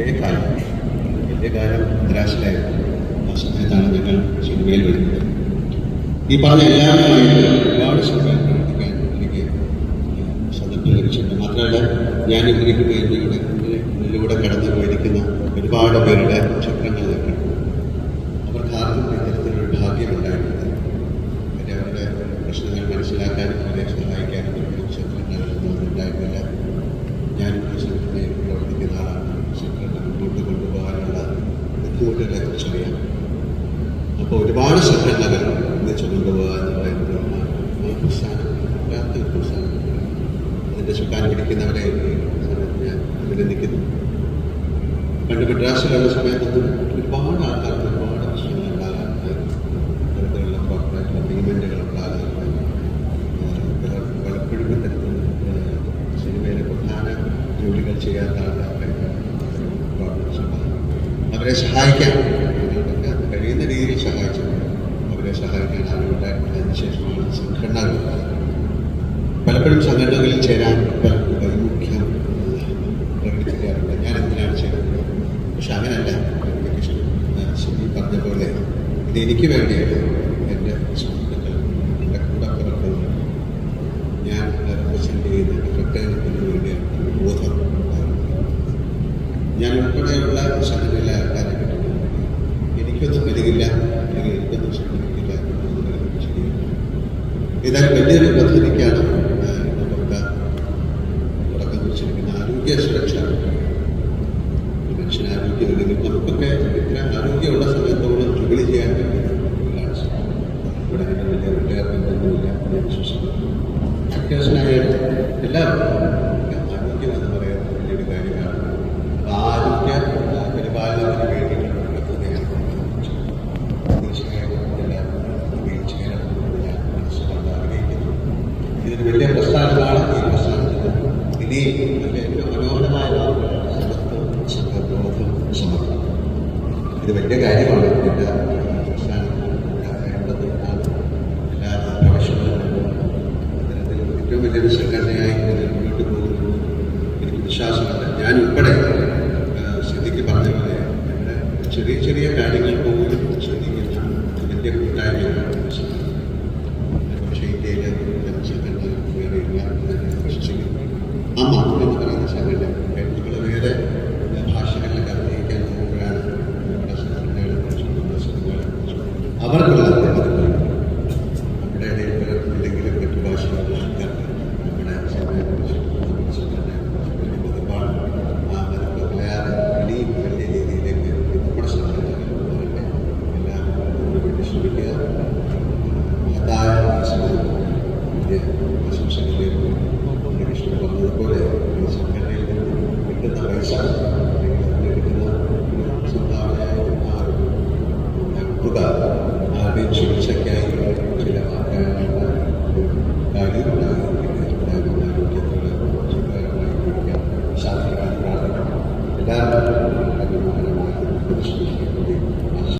കുറേ കാലം വലിയ കാലം നിരാശയിലായിരുന്നു ആ സമയത്താണ് ഞങ്ങൾ സിനിമയിൽ വരുന്നത് ഈ പറഞ്ഞ എല്ലാവരുമായിട്ട് ഒരുപാട് സമയം പ്രവർത്തിക്കാൻ എനിക്ക് സന്ദർഭം ലഭിച്ചിട്ടുണ്ട്. മാത്രമല്ല ഞാൻ എനിക്ക് വേണ്ടിയുടെ മുന്നിലൂടെ കടന്നു പോയിരിക്കുന്ന ഒരുപാട് പേരുടെ ചിത്രങ്ങൾ ഞാൻ അപ്പോൾ ഒരുപാട് സംഘടനകൾ ഒന്നിച്ചു കൊണ്ടുപോകുക എന്ന് പറയുന്നത് അതിന്റെ ചുക്കാൻ പിടിക്കുന്നവരെ ഞാൻ അഭിനന്ദിക്കുന്നു. പണ്ട് മദ്രാസിലുള്ള സമയത്തൊന്നും ഒരുപാട് ആൾക്കാർക്ക് ഒരുപാട് പ്രശ്നങ്ങൾ ഉണ്ടാകാറുണ്ട് തരത്തിലുള്ള കോർപ്പറേറ്റ് അഗ്രിമെന്റുകൾ ഉണ്ടാകാറുണ്ട് പലപ്പോഴും ഇത്തരത്തിൽ സിനിമയിലെ പ്രധാന ജോലികൾ ചെയ്യാത്ത ഉണ്ടാകും അവരെ സഹായിക്കാൻ അവരെ സഹായിക്കാൻ ആളുകളുണ്ടായിരുന്നു അതിനുശേഷമാണ് സംഘടനകൾ പലപ്പോഴും സംഘടനകളിൽ ചേരാൻ വൈമുഖ്യം പ്രകടിപ്പിക്കാറുണ്ട് ഞാൻ എന്തിനാണ് ചേരുന്നത്? പക്ഷെ അങ്ങനല്ല. എനിക്കിഷ്ടം ശരി പറഞ്ഞ പോലെ ഇത് എനിക്ക് വേണ്ടിയാണ് എന്റെ സുഹൃത്തുക്കൾ ആരോഗ്യ സുരക്ഷ മനുഷ്യനാരോഗ്യം ഇല്ലെങ്കിൽ നമുക്കൊക്കെ ഇത്ര ആരോഗ്യമുള്ള സമയത്തോളം ജോലി ചെയ്യാൻ പറ്റുന്നതാണ് ഇവിടെ അങ്ങനെ വലിയ റിട്ടയർമെന്റ് ഒന്നുമില്ല ഞാൻ വിശ്വസിക്കുന്നു. അത്യാവശ്യമായാലും എല്ലാവർക്കും ആരോഗ്യം എന്ന് പറയുന്നത് വലിയൊരു കാര്യമാണ്. ആരോഗ്യ പരിപാലനത്തിന് വേണ്ടിയിട്ടുള്ള തീർച്ചയായും എല്ലാവരും ചെയ്യണമെന്ന് ഞാൻ മനസ്സിലാക്കാൻ ആഗ്രഹിക്കുന്നു. ഇതൊരു വലിയ പ്രസ്ഥാനത്തിന് ഏറ്റവും മനോഹരമായ ഇത് വലിയ കാര്യമാണ് ആണ് എല്ലാ പ്രൊഫഷണലും അത്തരത്തിൽ ഏറ്റവും വലിയൊരു സംഘടനയായി ഇതിൽ മുന്നോട്ട് പോകുന്നു ഞാൻ ഉൾപ്പെടെ സിദ്ദിഖ് പറഞ്ഞ പോലെ ചെറിയ ചെറിയ കാര്യങ്ങൾ പോലും ശ്രദ്ധിക്കുന്ന വലിയ കൂട്ടായ്മയാണ് പക്ഷേ ഇന്ത്യയിലെ സംഘടന വേറെ ഇല്ല എന്ന് ഞാൻ വിശ്വസിക്കുന്നു അമ്മ എന്ന് പറയുന്ന സംഘടന എഴുത്തുകൾ വേറെ ഭാഷകളിൽ അഭിനയിക്കാൻ നോക്കുകയാണ്. നമ്മുടെ സംഘടനകളെ കുറിച്ചുള്ള അവർക്കുള്ള നമ്മുടെ ഇടയിൽ പലർക്കുമില്ലെങ്കിലും മറ്റു ഭാഷകളുള്ള ആൾക്കാർക്ക് നമ്മുടെ സിനിമയെ കുറിച്ചും നമ്മുടെ സംഘടനയെ കുറിച്ചും ബഹുമാനം ആ മനസ്സിൽ കളയാതെ ഇനിയും വലിയ രീതിയിലേക്ക് നമ്മുടെ പോകട്ടെ എല്ലാവരും വേണ്ടി ശ്രമിക്കുക മഹത്തായ বন্ধ করে সেখানে একটা ধারাসা सुधार है और खुदा आदि शिक्षा क्या है